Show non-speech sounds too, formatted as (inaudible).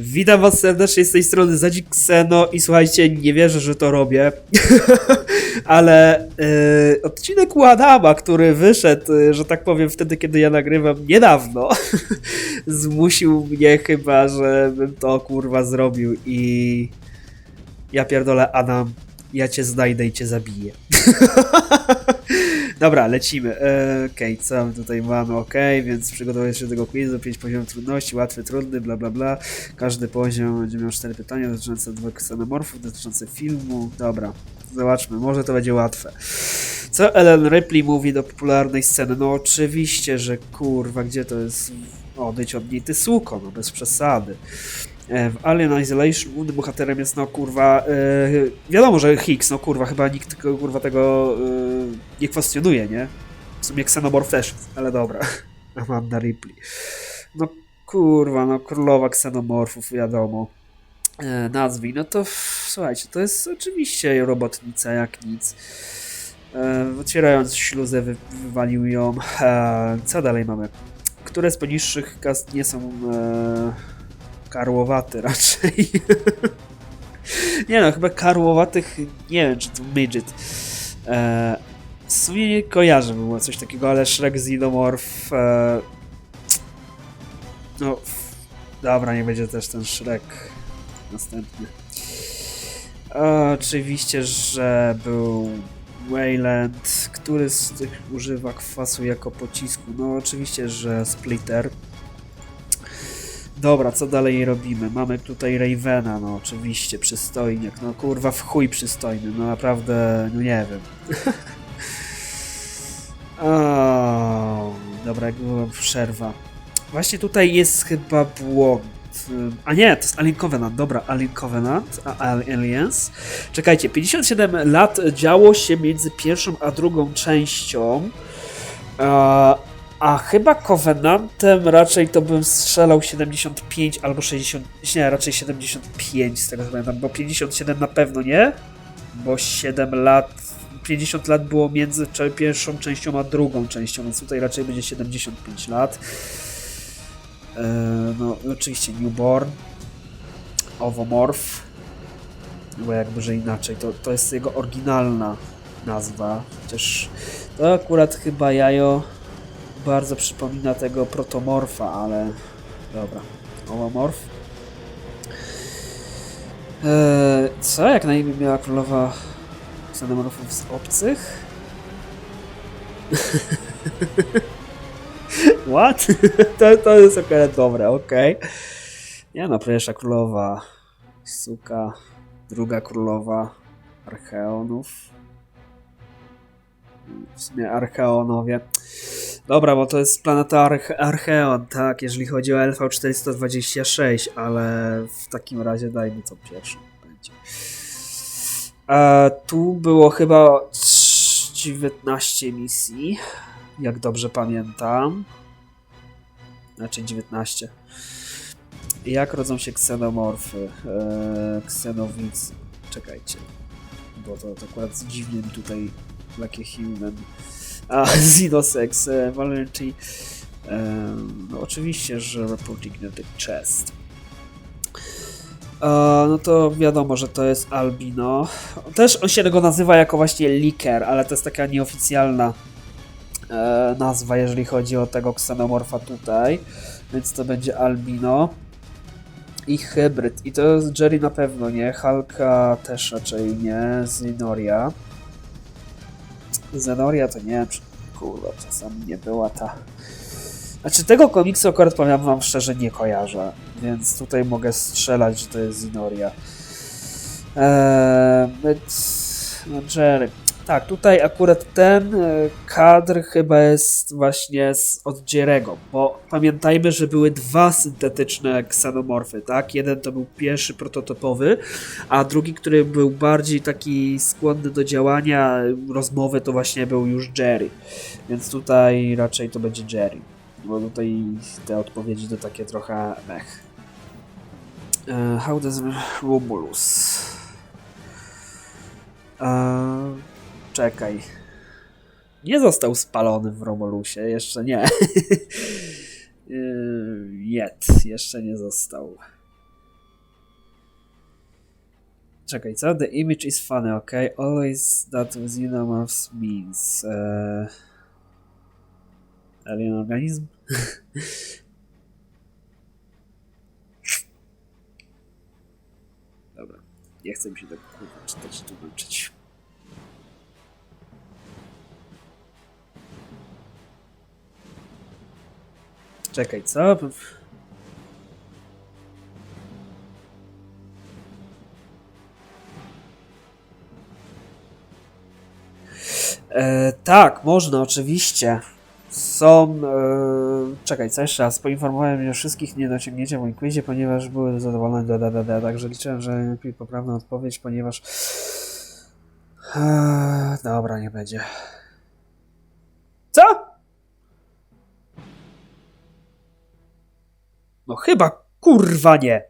Witam was serdecznie z tej strony Zadzik Kseno i słuchajcie, nie wierzę, że to robię, (laughs) ale yy, odcinek u Adama, który wyszedł, yy, że tak powiem, wtedy, kiedy ja nagrywam niedawno, (laughs) zmusił mnie chyba, żebym to kurwa zrobił i ja pierdolę Adam, ja cię znajdę i cię zabiję. (laughs) Dobra, lecimy. E, Okej, co my tutaj mamy? Okej, więc przygotowuję się do tego quizu. 5 poziomów trudności, łatwy, trudny, bla bla bla. Każdy poziom będzie miał 4 pytania dotyczące dwóch ksenomorfów, dotyczące filmu. Dobra, zobaczmy, może to będzie łatwe. Co Ellen Ripley mówi do popularnej sceny? No oczywiście, że kurwa, gdzie to jest? Odejdź od niej, ty suko, no bez przesady. E, W Alien Isolation głównym bohaterem jest no kurwa, e, wiadomo, że Higgs, no kurwa, chyba nikt kurwa tego e, nie kwestionuje, nie? W sumie Xenomorph też, ale dobra. (laughs) Amanda Ripley. No kurwa, no królowa Xenomorfów, wiadomo. E, nazwij, no to słuchajcie, to jest oczywiście robotnica jak nic. E, otwierając śluzę wy, wywalił ją. E, co dalej mamy? Które z poniższych kast nie są karłowaty raczej. (laughs) nie no, chyba karłowatych, nie wiem czy to midget. E, w sumie nie kojarzę było coś takiego, ale Shrek Xenomorph e, no dobra, nie będzie też ten Shrek następny. E, oczywiście, że był Wayland, który z tych używa kwasu jako pocisku. No oczywiście, że Splitter. Dobra, co dalej robimy? Mamy tutaj Ravena, no oczywiście, przystojniak. No kurwa, w chuj przystojny, no naprawdę, no nie wiem. (laughs) o, dobra, jak była przerwa. Właśnie tutaj jest chyba błąd. A nie, to jest Alien Covenant, dobra, Alien Covenant, a Al- Aliens. Czekajcie, 57 lat działo się między pierwszą a drugą częścią. A, chyba Covenantem raczej to bym strzelał 75 albo 60, nie, raczej 75 z tego co pamiętam, bo 57 na pewno nie, bo 7 lat, 50 lat było między pierwszą częścią a drugą częścią, więc tutaj raczej będzie 75 lat. E, no oczywiście Newborn, Ovomorph, bo jakby że inaczej, to, to jest jego oryginalna nazwa, chociaż to akurat chyba jajo bardzo przypomina tego protomorfa, ale dobra. Ovomorph. Eee, co? Jak na imię miała królowa xenomorfów z obcych? (laughs) What? (laughs) to, to jest akurat dobre, okej. Nie no, pierwsza królowa, suka, druga królowa Archeonów. W sumie Archeonowie. Dobra, bo to jest planeta Arche Archeon, tak, jeżeli chodzi o LV426, ale w takim razie dajmy co pierwszą będzie. E, tu było chyba 19 misji, jak dobrze pamiętam. Znaczy 19. Jak rodzą się ksenomorfy? E, ksenowicy. Czekajcie. Bo to, to akurat dziwnie tutaj takie human. A, (laughs) Xenosex, e, Valenti. E, no oczywiście, że Reportignetic Chest. E, no to wiadomo, że to jest Albino. Też on się go nazywa jako właśnie Liker, ale to jest taka nieoficjalna e, nazwa, jeżeli chodzi o tego ksenomorfa tutaj. Więc to będzie Albino. I hybryd. I to jest Jerry na pewno nie. Halka też raczej nie. Zenoria. Zenoria to nie wiem, czy kurwa czasami nie była ta. Znaczy tego komiksu akurat powiem wam szczerze nie kojarzę, więc tutaj mogę strzelać, że to jest Zenoria. Eee, Jerry. Tak, tutaj akurat ten e, kadr chyba jest właśnie z, od Jerego, bo pamiętajmy, że były dwa syntetyczne ksenomorfy, tak? Jeden to był pierwszy prototypowy, a drugi, który był bardziej taki skłonny do działania, rozmowy, to właśnie był już Jerry. Więc tutaj raczej to będzie Jerry. Bo tutaj te odpowiedzi to takie trochę mech. E, how does Romulus? E, czekaj. Nie został spalony w Romulusie, jeszcze nie. (laughs) Yy, Yet, jeszcze nie został. Czekaj, co? The image is funny, okay? Always that with xenomorphs means... Uh, alien organism? (laughs) Dobra, nie chcę mi się tak czytać i tłumaczyć. Czekaj, co? E, tak, można, oczywiście. Są. E, czekaj, co jeszcze raz? Poinformowałem o wszystkich niedociągnięciach w moim quizie, ponieważ były zadowolone. Da, da. Także liczyłem, że lepiej poprawna odpowiedź, ponieważ. E, dobra, nie będzie. Co? No chyba kurwa nie.